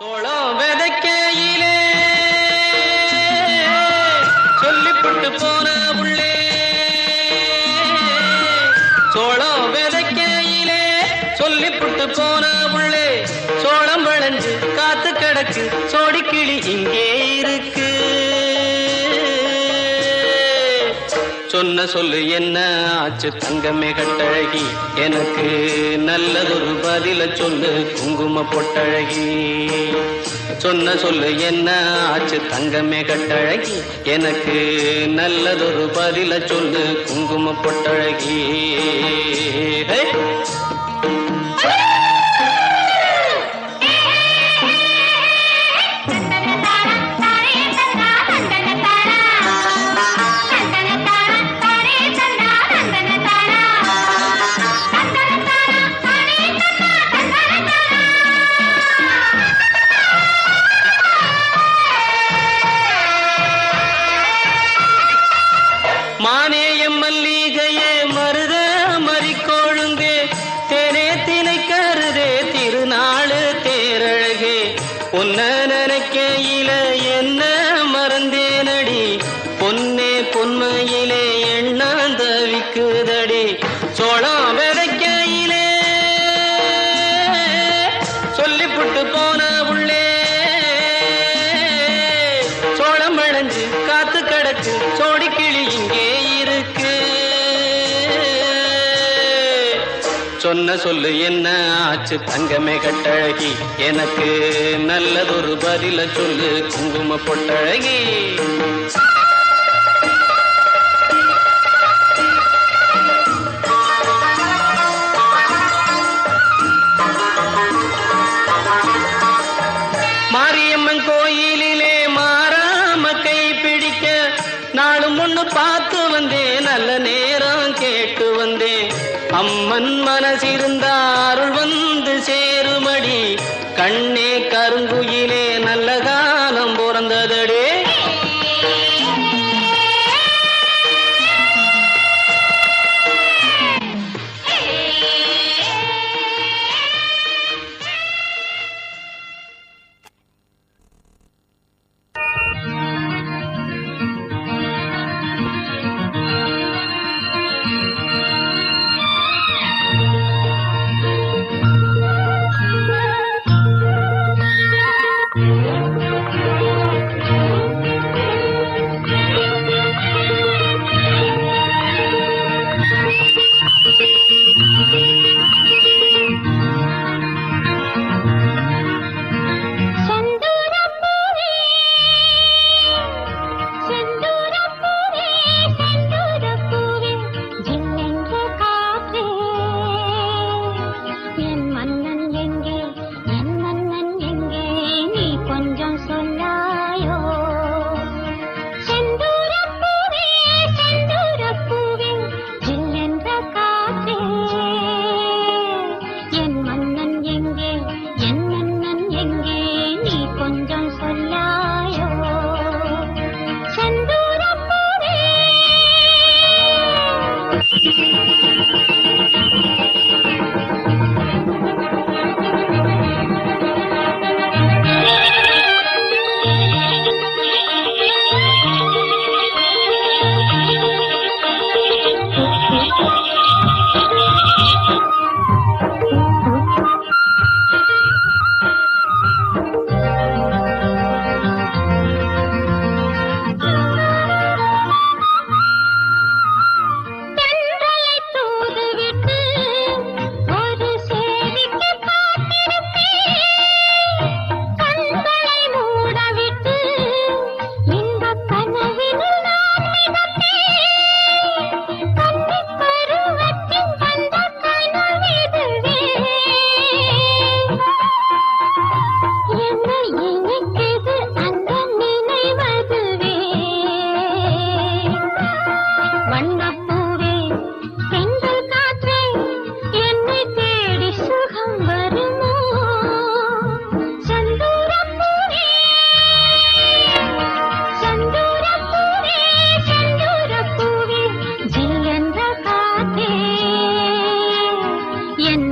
தோழா சொன்ன சொல்லு என்ன ஆச்சு தங்கமே கட்டழகி? எனக்கு நல்லதொரு பதில சொல்லு குங்கும பொட்டழகி. சொன்ன சொல்லு என்ன ஆச்சு தங்கமே கட்டழகி? எனக்கு நல்லதொரு பதில சொல்லு குங்கும பொட்டழகி. சொன்ன சொல்லு என்ன ஆச்சு? தங்கமே கட்டழகி எனக்கு நல்லதொரு பதில சொல்லு குங்கும பொட்டழகி. அம்மன் மனசிருந்தா bien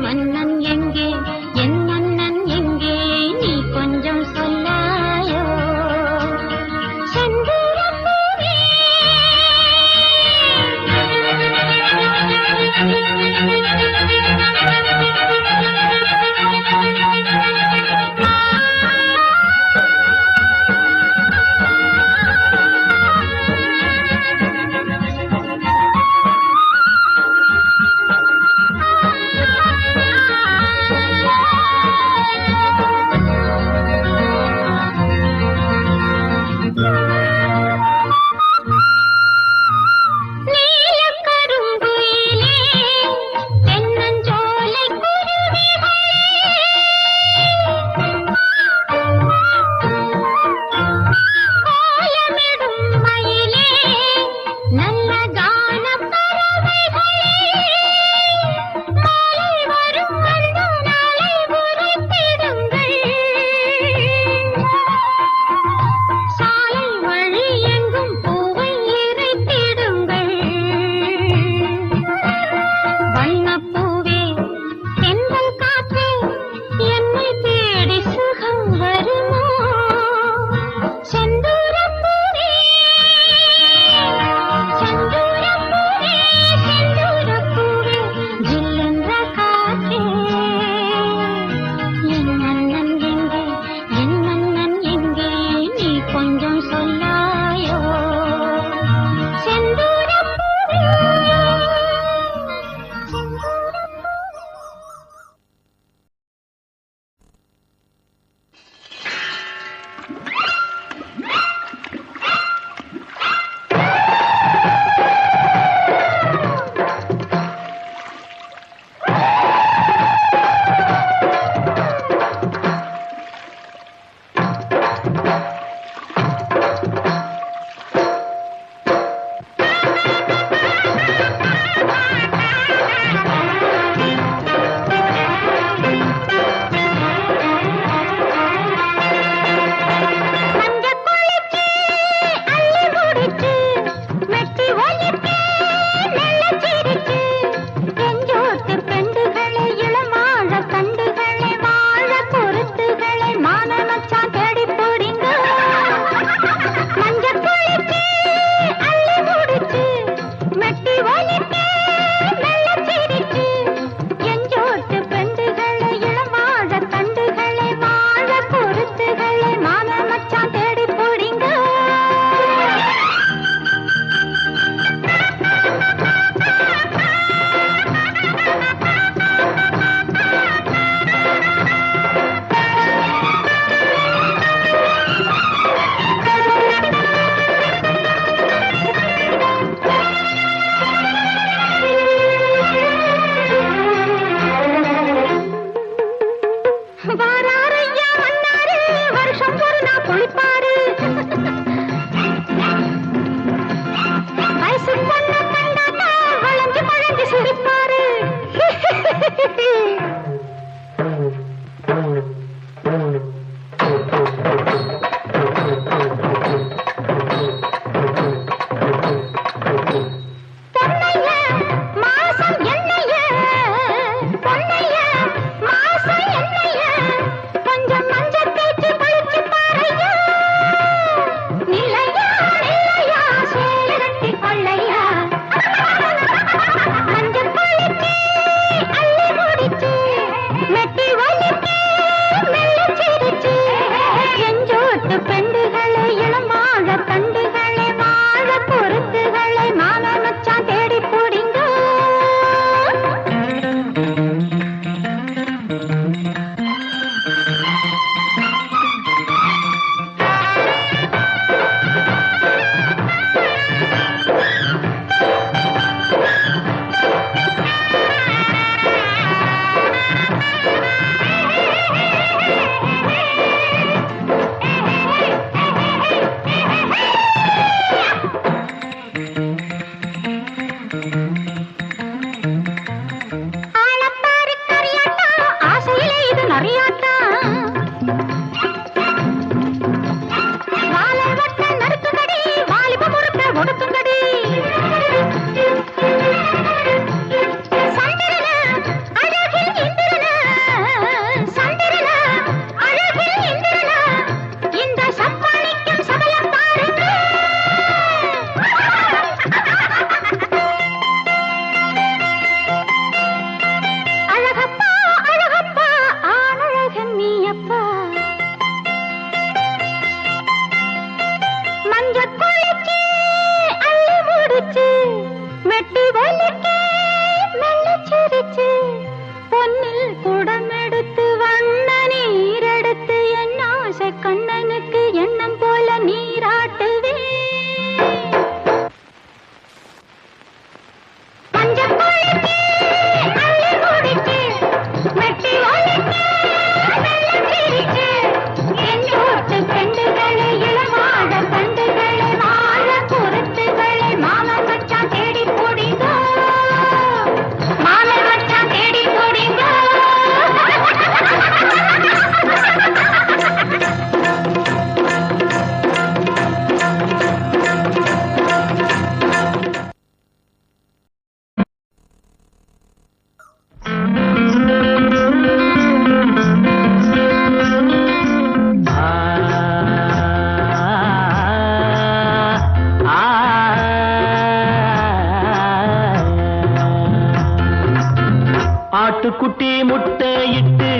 முட்டையிட்டு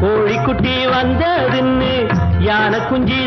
கோழிக்குட்டி வந்ததுன்னு யானை குஞ்சி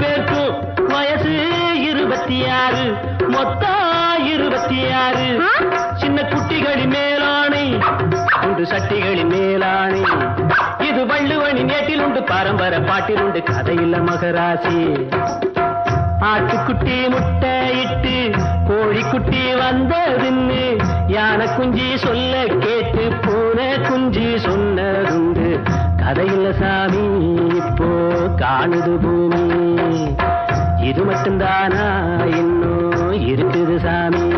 பேருக்கும் வயசு இருபத்தி ஆறு மொத்தம் இருபத்தி ஆறு சின்ன குட்டிகளின் மேலாணை உண்டு சட்டிகளின் மேலாணை. இது வள்ளுவனி நேட்டில் உண்டு பரம்பர பாட்டில் உண்டு கதையில்ல மகராசி. ஆட்டுக்குட்டி முட்டையிட்டு கோழிக்குட்டி வந்ததுன்னு யானை குஞ்சி சொல்ல கேட்டு பூனை குஞ்சி சொன்னதுண்டு. கதையில்ல சாமி இப்போ காணுது பூமி. இது மட்டும்தானா? இன்னும் இருக்குது சாமி.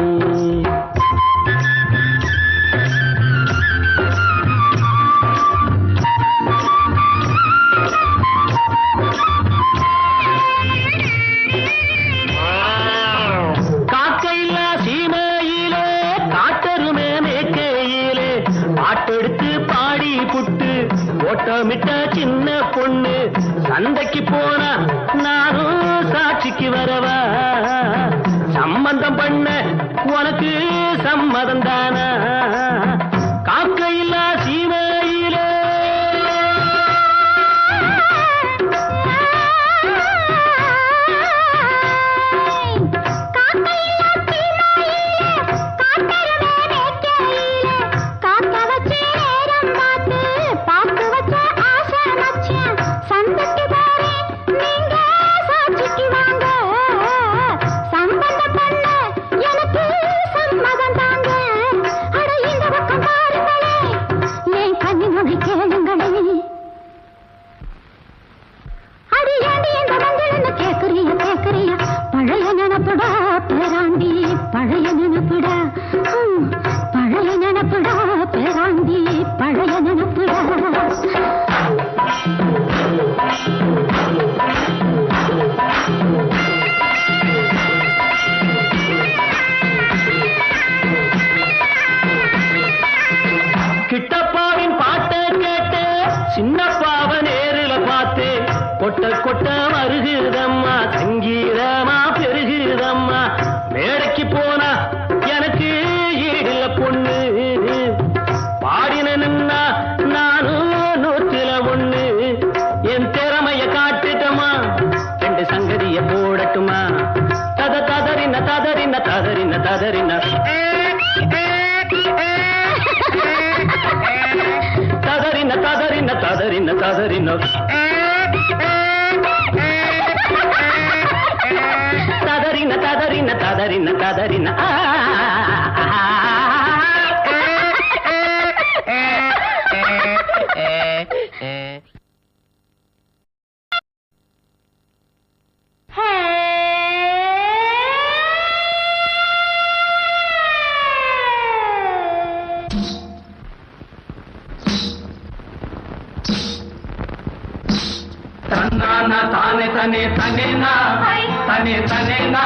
సదరిన. సదరినో తదరిన తదరిన తదరిన తదరిన ఆ తనే తనే తనేనా తనే తనే తనేనా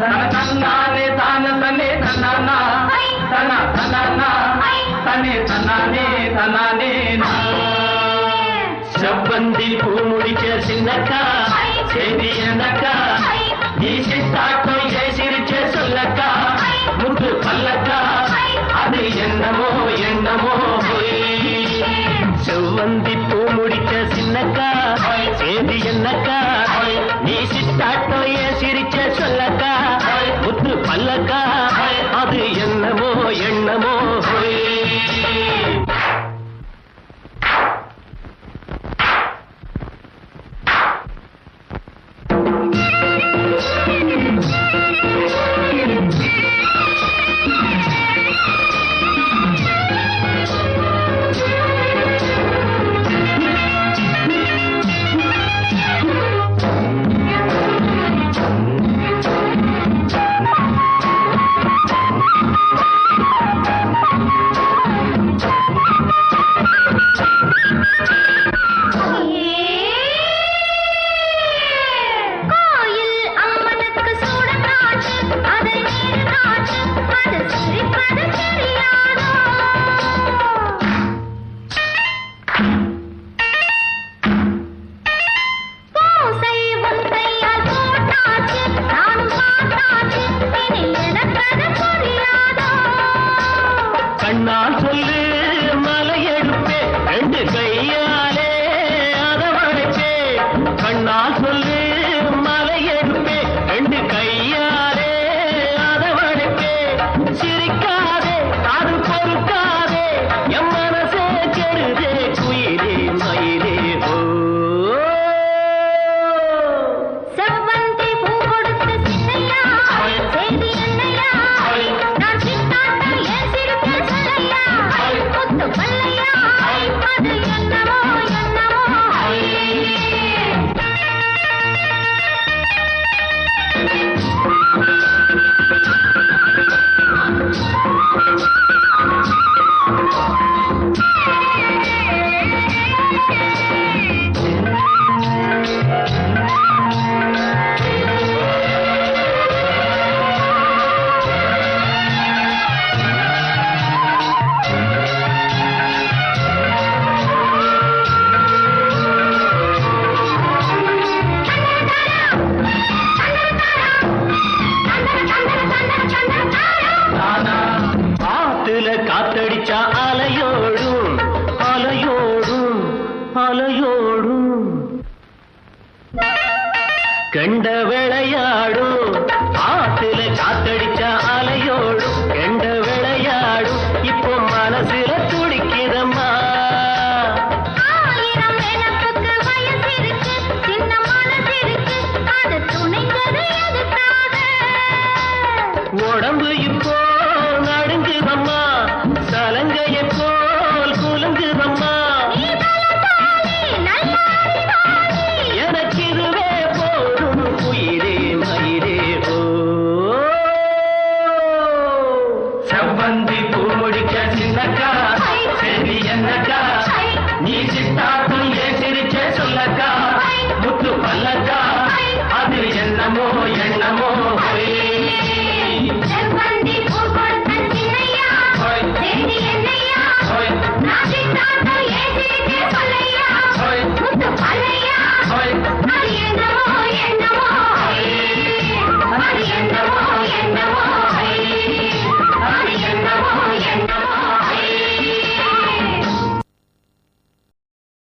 తన తన్నానే తన తనే తన్నానా తన తననా తనే తనానే నా. శబ్బంది పూముడి చేసిందక్క చేది అనక్క ఈ సిద్ధాకు చేసిరి చేసులక్క ముద్దు పల్లక్క అది ఎన్నమో ఎండమో చెవ్వంది పూముడి చేసిందక్క என்ன கண்ட விளையாடும்